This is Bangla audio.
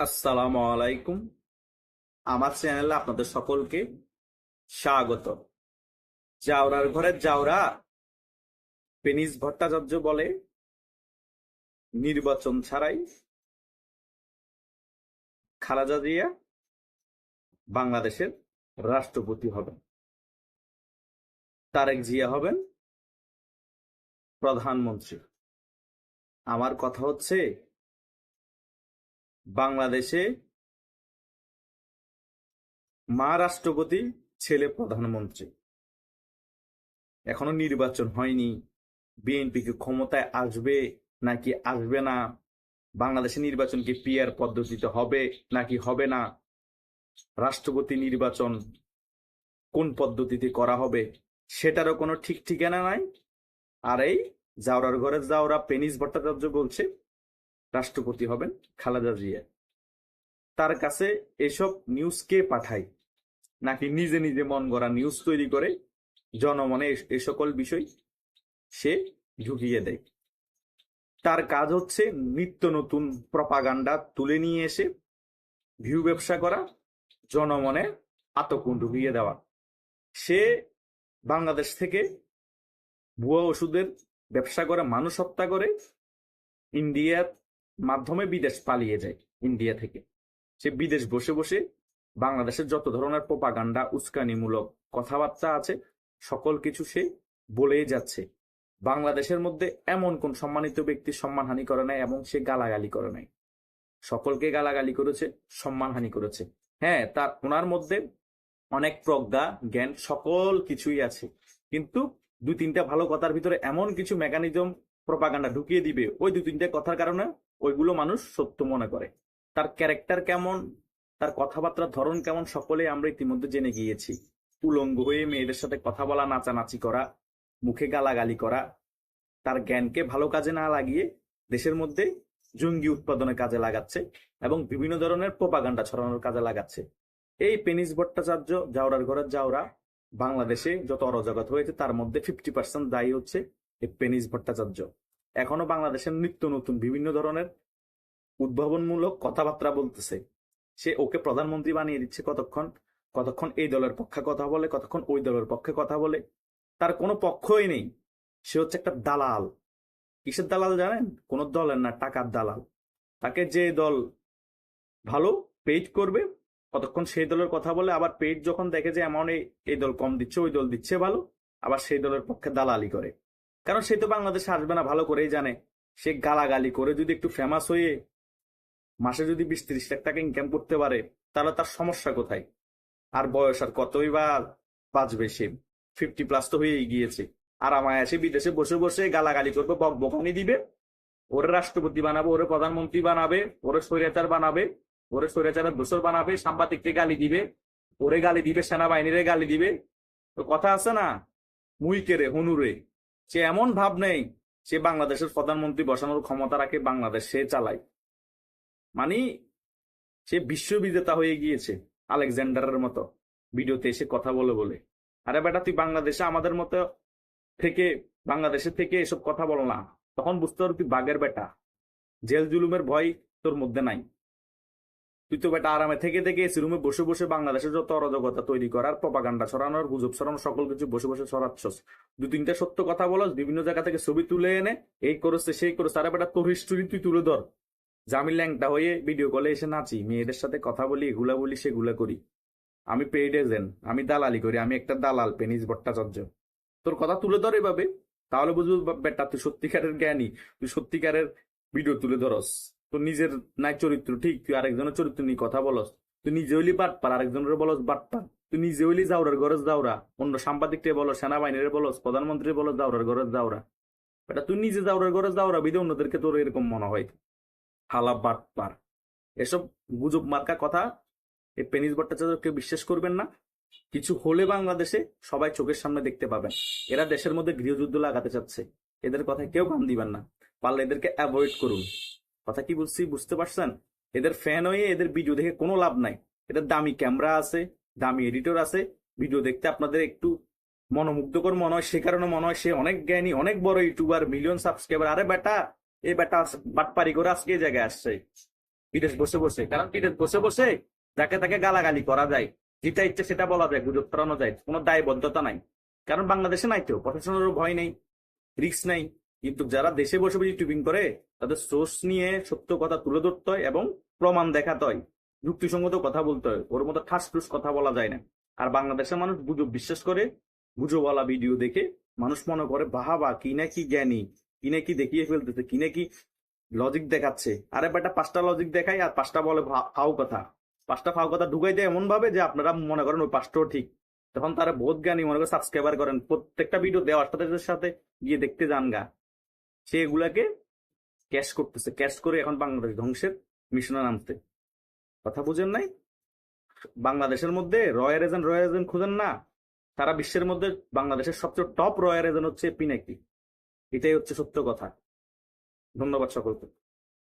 আসসালামু আলাইকুম। আমার চ্যানেলে আপনাদের সকলকে স্বাগত। জাউরার ঘরের জাউরা পেনিস ভট্টাচার্য বলে, নির্বাচন ছাড়াই খালেদা জিয়া বাংলাদেশের রাষ্ট্রপতি হবেন। তারেক জিয়া হবেন প্রধানমন্ত্রী। আমার কথা হচ্ছে বাংলাদেশে মা রাষ্ট্রপতি ছেলে প্রধানমন্ত্রী। এখনও নির্বাচন হয়নি। বিএনপি কি ক্ষমতায় আসবে নাকি আসবে না? বাংলাদেশে নির্বাচন কি পিয়ার পদ্ধতিতে হবে নাকি হবে না? রাষ্ট্রপতি নির্বাচন কোন পদ্ধতিতে করা হবে সেটারও কোনো ঠিক ঠিকানা নাই। আর এই জাওরার ঘরে জাওরা পেনিস ভট্টাচার্য বলছে রাষ্ট্রপতি হবেন খালেদা জিয়া। তার কাছে এসব নিউজ কে পাঠায়? নাকি নিজে নিজে মন গড়া নিউজ তৈরি করে জনমনে এ- সকল বিষয় সে ঢুকিয়ে দেয়? তার কাজ হচ্ছে নিত্য নতুন প্রপাগান্ডা তুলে নিয়ে এসে ভিউ ব্যবসা করা, জনমনে আতঙ্ক ঢুকিয়ে দেওয়া। সে বাংলাদেশ থেকে ভুয়া ওষুধের ব্যবসা করে, মানুষ হত্যা করে, ইন্ডিয়ার মাধ্যমে বিদেশ পালিয়ে যায় ইন্ডিয়া থেকে। সে বিদেশ বসে বসে বাংলাদেশের যত ধরনের প্রপাগান্ডা, উস্কানিমূলক কথাবার্তা আছে, সকল কিছু সে বলেই যাচ্ছে। বাংলাদেশের মধ্যে এমন কোন সম্মানিত ব্যক্তির সম্মানহানি করে নাই এবং সে গালাগালি করে নাই। সকলকে গালাগালি করেছে, সম্মানহানি করেছে। হ্যাঁ তার, ওনার মধ্যে অনেক প্রজ্ঞা, জ্ঞান, সকল কিছুই আছে। কিন্তু দুই তিনটা ভালো কথার ভিতরে এমন কিছু মেকানিজম প্রপাগান্ডা ঢুকিয়ে দিবে, ওই দু তিনটে কথার কারণে ওইগুলো মানুষ সত্য মনে করে। তার ক্যারেক্টার কেমন, তার কথাবার্তার ধরন কেমন সকলে আমরা ইতিমধ্যে জেনে গিয়েছি। উলঙ্গ হয়ে মেয়েদের সাথে কথা বলা, নাচানাচি করা, মুখে গালাগালি করা, তার জ্ঞানকে ভালো কাজে না লাগিয়ে দেশের মধ্যে জঙ্গি উৎপাদনের কাজে লাগাচ্ছে এবং বিভিন্ন ধরনের প্রপাগান্ডা ছড়ানোর কাজে লাগাচ্ছে। এই পেনিস ভট্টাচার্য, জাওরার ঘরের জাওরা, বাংলাদেশে যত অরাজকতা হয়েছে তার মধ্যে ফিফটি পার্সেন্ট দায়ী হচ্ছে এই পেনিস ভট্টাচার্য। এখনও বাংলাদেশের নিত্য নতুন বিভিন্ন ধরনের উদ্ভাবনমূলক কথাবার্তা বলতেছে। সে ওকে প্রধানমন্ত্রী বানিয়ে দিচ্ছে কতক্ষণ? কতক্ষণ এই দলের পক্ষে কথা বলে, কতক্ষণ ওই দলের পক্ষে কথা বলে? তার কোনো পক্ষই নেই। সে হচ্ছে একটা দালাল। কিসের দালাল জানেন? কোন দলের না, টাকার দালাল। তাকে যে দল ভালো পেইড করবে, কতক্ষণ সেই দলের কথা বলে, আবার পেইড যখন দেখে যে এই- এই দল কম দিচ্ছে, ওই দল দিচ্ছে ভালো, আবার সেই দলের পক্ষে দালালি করে। কারণ সে তো বাংলাদেশে আসবে না, ভালো করেই জানে। সে গালাগালি করে যদি একটু ফেমাস হয়ে মাসে যদি বিশ ত্রিশ লাখ টাকা ইনকাম করতে পারে, তাহলে তার সমস্যা কোথায়? আর বয়স আর কতই বা বাঁচবে সে? ফিফটি প্লাস তো হয়েই গিয়েছে। আর আমায় এসে বিদেশে বসে বসে গালাগালি করবে বক বকানি দিবে। ওরে রাষ্ট্রপতি বানাবে, ওরে প্রধানমন্ত্রী বানাবে, ওরে স্বৈরাচার বানাবে, ওরে স্বৈরাচারের দোসর বানাবে, সাংবাদিককে গালি দিবে, ওরে গালি দিবে, সেনাবাহিনীরে গালি দিবে। তো কথা আছে না? মুই কেরে হনুরে। সে এমন ভাব নেই, সে বাংলাদেশের প্রধানমন্ত্রী বসানোর ক্ষমতা রাখে বাংলাদেশ সে চালায়। মানে সে বিশ্ববিজেতা হয়ে গিয়েছে আলেকজান্ডারের মতো। ভিডিওতে এসে কথা বলে বলে। আরে বেটা, তুই বাংলাদেশে আমাদের মতো থেকে বাংলাদেশের থেকে এসব কথা বল না। তখন বুঝতে পারবি, তুই বাঘের বেটা। জেল জুলুমের ভয় তোর মধ্যে নাই। তুই তো বেটা আরামে থেকে থেকে এসি রুমে বসে বসে বাংলাদেশের যত অরাজকতা তৈরি করার প্রপাগান্ডা ছড়ানোর, গুজব ছড়ানো সকল কিছু বসে বসে ছড়াচ্ছস দু তিনটা সত্য কথা বলস বিভিন্ন জায়গা থেকে ছবি তুলে এনে, এই করেছে, সেই করেছে, আরে বেটা তোর হিস্টোরি তুই তুলে ধর। আমি ল্যাংটা হয়ে ভিডিও কলে এসে নাচি, মেয়েদের সাথে কথা বলি, এগুলা বলি, সেগুলা করি। আমি পেইড এজেন্ট আমি দালালি করি, আমি একটা দালাল পেনিস ভট্টাচার্য। তোর কথা তুলে ধর এভাবে, তাহলে বুঝব বেটা তুই সত্যিকারের জ্ঞানী, তুই সত্যিকারের ভিডিও তুলে ধরস। তোর নিজের নাই চরিত্র, ঠিক, তুই আরেকজনের চরিত্র নিয়ে কথা বলস, তুই নিজে হইলি বাটপার আরেকজনের বলস বাটপার তুই নিজে হইলি যাওরার গরজ যাওরা অন্য সাংবাদিককে বলো সেনাবাহিনীর বলস প্রধানমন্ত্রী বলস যাওরার গরজ যাওরা এটা তুই নিজে যাওরার গরজ যাওরা বিধে অন্যদেরকে তোর এরকম মনে হয়। হালা বাটপার এসব গুজব মার্কা কথা এই পেনিস ভট্টাচার্যকে বিশ্বাস করবেন না। কিছু হলে বাংলাদেশে সবাই চোখের সামনে দেখতে পাবেন। এরা দেশের মধ্যে গৃহযুদ্ধ লাগাতে চাচ্ছে। এদের কথায় কেউ কান দিবেন না। পারলে এদেরকে অ্যাভয়েড করুন। কথা কি বলছি বুঝতে পারছেন? এদের ফ্যান হয়ে এদের ভিডিও দেখে কোনো লাভ নাই। এদের দামি ক্যামেরা আছে, দামি এডিটর আছে। ভিডিও দেখতে আপনাদের একটু মনোমুগ্ধকর মনে হয়, সে কারণে মনে হয় সে অনেক জ্ঞানী, অনেক বড় ইউটিউবার মিলিয়ন সাবস্ক্রাইবার আরে বেটা এই বেটা বাটপারি করে আজকে এই জায়গায় আসছে। বিদেশ বসে বসে, কারণ বিদেশ বসে বসে যাকে তাকে গালাগালি করা যায়, যেটা ইচ্ছে সেটা বলা যায়, গুজব ছড়ানো যায়, কোনো দায়বদ্ধতা নাই। কারণ বাংলাদেশে নাই তো প্রশাসনেরও ভয় নেই রিক্স নাই। কিন্তু যারা দেশে বসে বসে টিউবিং করে, তাদের সোর্স নিয়ে সত্য কথা তুলে ধরতে হয় এবং প্রমাণ দেখাতে হয়। যুক্তিসঙ্গত কথা বলতে হয়। ওর মতো ঠাস টুস কথা বলা যায় না। আর বাংলাদেশের মানুষ গুজব বিশ্বাস করে, গুজবওয়ালা ভিডিও দেখে মানুষ মনে করে, বাহাবা, কি না কি জ্ঞানী? কি না কি দেখিয়ে ফেলতেছে? কি না কি লজিক দেখাচ্ছে? আরে বেটা, পাঁচটা লজিক দেখায় আর পাঁচটা বলে ফাও কথা। পাঁচটা ফাও কথা ঢুকাই দেয় এমন ভাবে যে আপনারা মনে করেন ওই পাঁচটাও ঠিক। তখন তারা বোধ জ্ঞানী, মনে করে সাবস্ক্রাইবার করেন। প্রত্যেকটা ভিডিও দেওয়ার সাথে সাথে গিয়ে দেখতে যান গা। সে এগুলাকে ক্যাশ করতেছে। ক্যাশ করে এখন বাংলাদেশ ধ্বংসের মিশনে নামতে কথা বুঝেন নাই? বাংলাদেশের মধ্যে রয়্যাল এজেন্ট রয়্যাল এজেন্ট খুঁজেন না। তারা বিশ্বের মধ্যে বাংলাদেশের সবচেয়ে টপ রয়্যাল এজেন্ট হচ্ছে পিনাকি। এটাই হচ্ছে সত্য কথা। ধন্যবাদ সকলকে।